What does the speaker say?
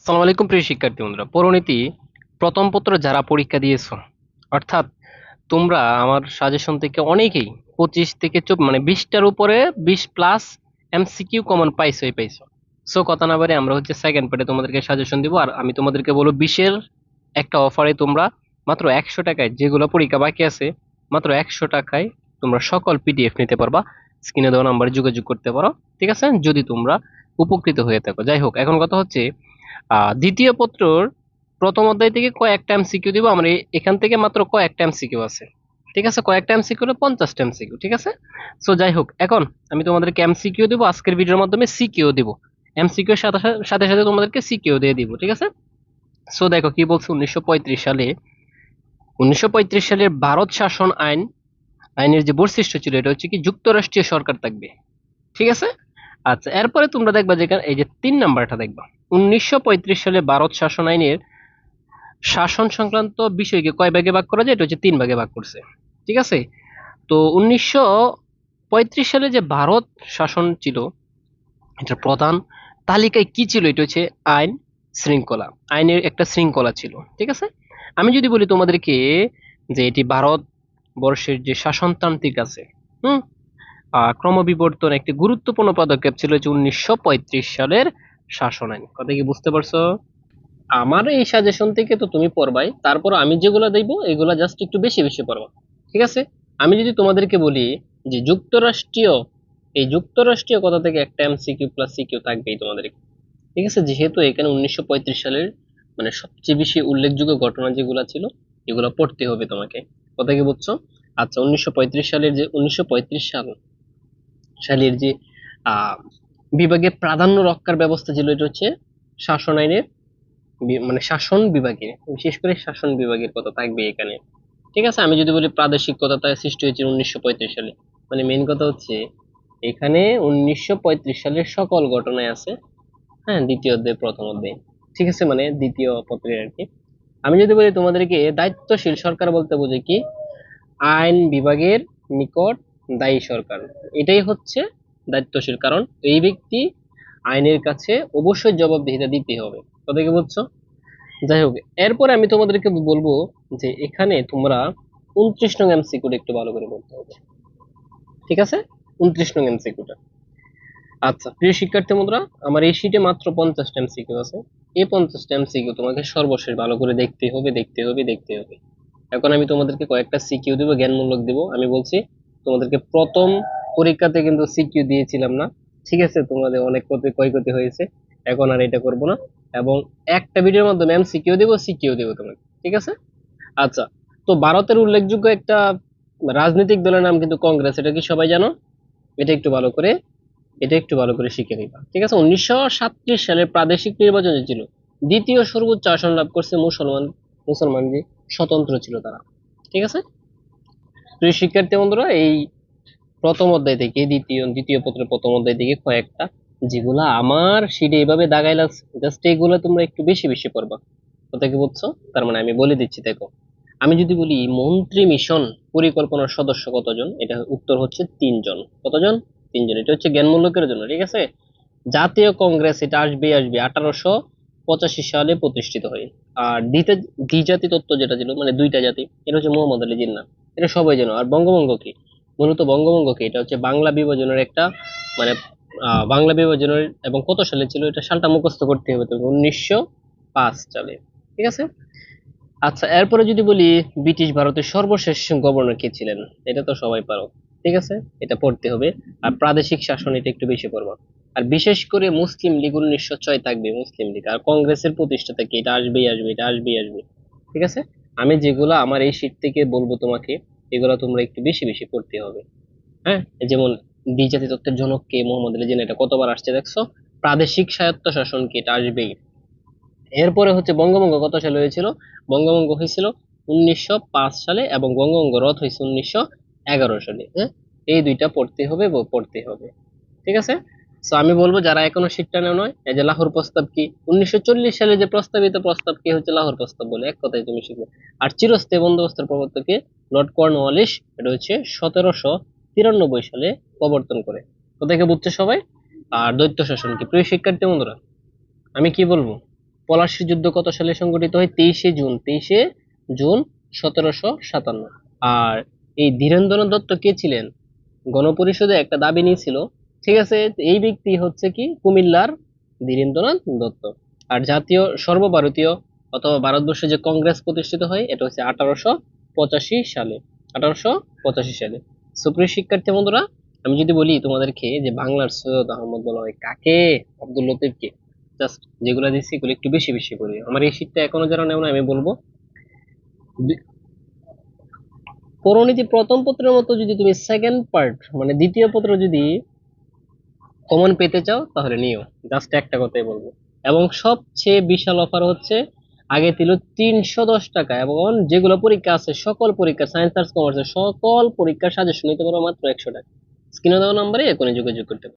আসসালামু আলাইকুম প্রিয় শিক্ষার্থী বন্ধুরা পরিণতি প্রথম পত্র যারা পরীক্ষা দিয়েছ, অর্থাৎ তোমরা আমার সাজেশন থেকে অনেকেই পঁচিশ থেকে চোপ মানে বিশটার উপরে বিশ প্লাস এমসিকিউ কমন পাইছোই পাইছো সো কথা না বারে আমরা হচ্ছে সেকেন্ড পার্টে তোমাদেরকে সাজেশন দিব, আর আমি তোমাদেরকে বলব বিশের একটা অফারে তোমরা মাত্র একশো টাকায় যেগুলো পরীক্ষা বাকি আছে, মাত্র একশো টাকায় তোমরা সকল পিডিএফ নিতে পারবা। স্ক্রিনে দেওয়া নাম্বারে যোগাযোগ করতে পারো, ঠিক আছে? যদি তোমরা উপকৃত হয়ে থাকো। যাই হোক, এখন কথা হচ্ছে দ্বিতীয় পত্রর প্রথম অধ্যায় থেকে কয়েকটা এমসিকিউ দিব। আমরা এখান থেকে মাত্র কয়েকটা এমসিকিউ আছে। ঠিক আছে? কয়েকটা এমসিকিউ হলো পঞ্চাশটা এমসিকিউ ঠিক আছে? সো যাই হোক, এখন আমি তোমাদেরকে এমসিকিউ দিব, আজকের ভিডিওর মাধ্যমে সিকিউ দিব। এমসিকিউ সাথে সাথে- সাথে সাথে তোমাদেরকে সিকিউ দিয়ে দিব, ঠিক আছে? সো দেখো কি বলছে উনিশশো সালে। উনিশশো পঁয়ত্রিশ সালের ভারত শাসন আইন, আইনের যে বৈশিষ্ট্য ছিল, এটা হচ্ছে কি যুক্তরাষ্ট্রীয় সরকার থাকবে। ঠিক আছে? আচ্ছা এরপরে তোমরা দেখবা যেখানে এই যে তিন নাম্বারটা দেখবা। উনিশশো পঁয়ত্রিশ সালে ভারত শাসন আইনের শাসন সংক্রান্ত বিষয়কে কয় ভাগে ভাগ করা যায়? এটা হচ্ছে তিন ভাগে ভাগ করছে। ঠিক আছে? তো উনিশশো পঁয়ত্রিশ সালে যে ভারত শাসন ছিল এটা প্রধান তালিকায় কি ছিল? এটা হচ্ছে আইন শৃঙ্খলা। আইনের একটা শৃঙ্খলা ছিল। ঠিক আছে? আমি যদি বলি তোমাদেরকে যে এটি ভারত বর্ষের যে শাসনতান্ত্রিক আছে, হুম? ক্রমবিবর্তন একটি গুরুত্বপূর্ণ পদক্ষেপ ছিল যে উনিশশো সালের শাসন আইন। কথা কি বুঝতে পারছ? আমার এই সাজেশন থেকে তো তুমি পড়বাই, তারপর আমি যেগুলো দেখব এগুলো জাস্ট একটু বেশি বেশি পড়বা। ঠিক আছে? আমি যদি তোমাদেরকে বলি যে যুক্তরাষ্ট্রীয়, এই যুক্তরাষ্ট্রীয় কথা থেকে একটা এমসিকিউ প্লাস সিকিউ থাকবেই তোমাদের ঠিক আছে? যেহেতু এখানে উনিশশো পঁয়ত্রিশ সালের মানে সবচেয়ে বেশি উল্লেখযোগ্য ঘটনা যেগুলো ছিল, এগুলো পড়তে হবে তোমাকে। কথা কি বুঝছ? আচ্ছা উনিশশো পঁয়ত্রিশ সালের যে, উনিশশো পঁয়ত্রিশ সাল, সালের যে বিভাগে প্রাধান্য রক্ষার ব্যবস্থা ছিল, এটা হচ্ছে শাসন আইনের মানে শাসন বিভাগে, বিশেষ করে শাসন বিভাগের কথা থাকবে এখানে। ঠিক আছে? আমি যদি বলি প্রাদেশিক কথা তাই সৃষ্টি হয়েছে উনিশশো সালে। মানে মেন কথা হচ্ছে, এখানে উনিশশো পঁয়ত্রিশ সালের সকল ঘটনায় আছে হ্যাঁ দ্বিতীয় অধ্যায়, প্রথম অধ্যায়। ঠিক আছে? মানে দ্বিতীয় পত্রের আর কি। আমি যদি বলি তোমাদেরকে, দায়িত্বশীল সরকার বলতে বোঝে কি? আইন বিভাগের নিকট দায়ী সরকার। এটাই হচ্ছে দায়িত্বশীল। কারণ এই ব্যক্তি আইনের কাছে অবশ্যই জবাবদিহিতা দিতে হবে। কথা কি বুঝছ? যাই হোক, এরপরে আমি তোমাদেরকে বলব যে এখানে তোমরা উনত্রিশ নং এমসিকিউটা একটু ভালো করে বলতে হবে। ঠিক আছে? উনত্রিশ নং এমসিকিউটা। আচ্ছা প্রিয় শিক্ষার্থী বন্ধুরা, আমার এই শীটে মাত্র পঞ্চাশটা এমসিকিউ আছে। এই পঞ্চাশটা এমসিকিউ তোমাকে সর্বশেষ ভালো করে দেখতে হবে দেখতে হবে দেখতে হবে। এখন আমি তোমাদেরকে কয়েকটা সিকিউ দিব, জ্ঞানমূলক দিব। আমি বলছি, তোমাদেরকে প্রথম পরীক্ষাতে কিন্তু সিকিউ দিয়েছিলাম না। ঠিক আছে, তোমাদের অনেক ক্ষতি, ক্ষয়ক্ষতি হয়েছে। এখন আর এটা করব না। এবং একটা ভিডিওর মাধ্যমে আমি সিকিউ দেবো সিকিউ দেবো তোমাকে। ঠিক আছে? আচ্ছা তো ভারতের উল্লেখযোগ্য একটা রাজনৈতিক দলের নাম কিন্তু কংগ্রেস। এটা কি সবাই জানো? এটা একটু ভালো করে, এটা একটু ভালো করে শিখে নিবা। ঠিক আছে? উনিশশো সালের প্রাদেশিক নির্বাচন ছিল, দ্বিতীয় সর্বোচ্চ আসন লাভ করছে মুসলমান মুসলমান যে স্বতন্ত্র ছিল তারা। ঠিক আছে? প্রিয় শিক্ষার্থী বন্ধুরা, এই প্রথম অধ্যায় থেকে, দ্বিতীয় দ্বিতীয় পত্রের প্রথম অধ্যায় থেকে কয়েকটা, যেগুলা আমার সিডে এইভাবে দাগাই লাগছে জাস্ট এইগুলো তোমরা একটু বেশি বেশি পড়বা। কথা কি বুঝছ? তার মানে আমি বলে দিচ্ছি, দেখো। আমি যদি বলি মন্ত্রী মিশন পরিকল্পনার সদস্য কতজন? এটা উত্তর হচ্ছে তিনজন। কতজন? তিনজন। এটা হচ্ছে জ্ঞানমূলকের জন্য, ঠিক আছে? জাতীয় কংগ্রেস, এটা আসবে আসবে আঠারোশো পঁচাশি সালে প্রতিষ্ঠিত হয়। আর দ্বিতীয় দ্বিজাতি তত্ত্ব যেটা ছিল মানে দুইটা জাতি, এটা হচ্ছে মোহাম্মদ আলী জিন্নাহ এটা সবাই জানো। আর বঙ্গভঙ্গ কি? মূলত বঙ্গভঙ্গ কি এটা হচ্ছে বাংলা বিভাজনের একটা মানে বাংলা বিভাজনের এবং কত সালে ছিল, এটা সালটা মুখস্থ করতে হবে তো উনিশশো পাঁচ সালে, ঠিক আছে? আচ্ছা এরপরে যদি বলি, ব্রিটিশ ভারতের সর্বশেষ গভর্নর কে ছিলেন? এটা তো সবাই পারো, ঠিক আছে? এটা পড়তে হবে, আর প্রাদেশিক শাসন এটা একটু বেশি পড়বা। আর বিশেষ করে মুসলিম লীগ উনিশশো ছয় থাকবে, মুসলিম লীগ, আর কংগ্রেসের প্রতিষ্ঠাতা কি? এটা আসবেই, আসবে, এটা আসবেই, আসবে, ঠিক আছে? আমি যেগুলো আমার এই শীট থেকে বলব তোমাকে এগুলো তোমরা একটু বেশি বেশি পড়তে হবে। হ্যাঁ? যেমন দ্বিজাতি তত্ত্বের জনক কে, মোহাম্মদ আলী জিন্নাহ এটা কতবার আসছে দেখছ? প্রাদেশিক স্বায়ত্ত শাসন কি, এটা আসবেই। এরপরে হচ্ছে বঙ্গভঙ্গ কত সালে হয়েছিল? বঙ্গভঙ্গ হয়েছিল উনিশশো পাঁচ সালে এবং বঙ্গভঙ্গ রদ হয়েছে উনিশশো এগারো সালে। হ্যাঁ? এই দুইটা পড়তে হবে পড়তে হবে। ঠিক আছে? তো আমি বলব, যারা এখনও শিক্ষা নেও নয়, এই যে লাহোর প্রস্তাব কি? উনিশশো চল্লিশ সালে যে প্রস্তাবিত প্রস্তাব, কি হচ্ছে লাহোর প্রস্তাব বলে? এক কথায় তুমি শিখবে আর চিরস্থায়ী বন্দোবস্তের প্রবর্তকে লর্ড কর্নওয়ালিস এটা হচ্ছে সতেরোশো তিরানব্বই সালে প্রবর্তন করে। দেখে বুঝছে সবাই? আর দৈত্য শাসন কি? প্রিয় শিক্ষার্থী বন্ধুরা, আমি কি বলব? পলাশীর যুদ্ধ কত সালে সংঘটিত হয়? তেইশে জুন তেইশে জুন সতেরোশো সাতান্ন। আর এই ধীরেন্দ্রনাথ দত্ত কে ছিলেন? গণপরিষদে একটা দাবি নিয়েছিল ঠিক আছে, এই ব্যক্তি হচ্ছে কি কুমিল্লার ধীরেন্দ্রনাথ দত্ত। আর জাতীয় সর্বভারতীয় অথবা ভারতবর্ষে যে কংগ্রেস প্রতিষ্ঠিত হয়, এটা হচ্ছে আঠারোশো পঁচাশি সালে। আঠারোশো পঁচাশি সালে। সুপ্রিয় শিক্ষার্থী বন্ধুরা, আমি যদি বলি তোমাদেরকে যে বাংলার সৈয়দ আহমদ বলা হয় কাকে? আব্দুল লতিফকে। জাস্ট যেগুলো দিচ্ছি এগুলো একটু বেশি বেশি করি। আমার এই শীটটা এখনও যারা নেও না, আমি বলব। পরনীতি প্রথম পত্রের মতো যদি তুমি সেকেন্ড পার্ট মানে দ্বিতীয় পত্র যদি কমন পেতে চাও, তাহলে নিও। জাস্ট একটা কথাই বলব। এবং সবচেয়ে বিশাল অফার হচ্ছে, আগে ছিল তিনশো দশ টাকা এবং যেগুলো পরীক্ষা আছে, সকল পরীক্ষা সায়েন্স আর্টস কমার্সের সকল পরীক্ষার সাজেশন নিতে পারো মাত্র একশো টাকা। স্ক্রিনে দেওয়া নাম্বারে এখনই যোগাযোগ করতে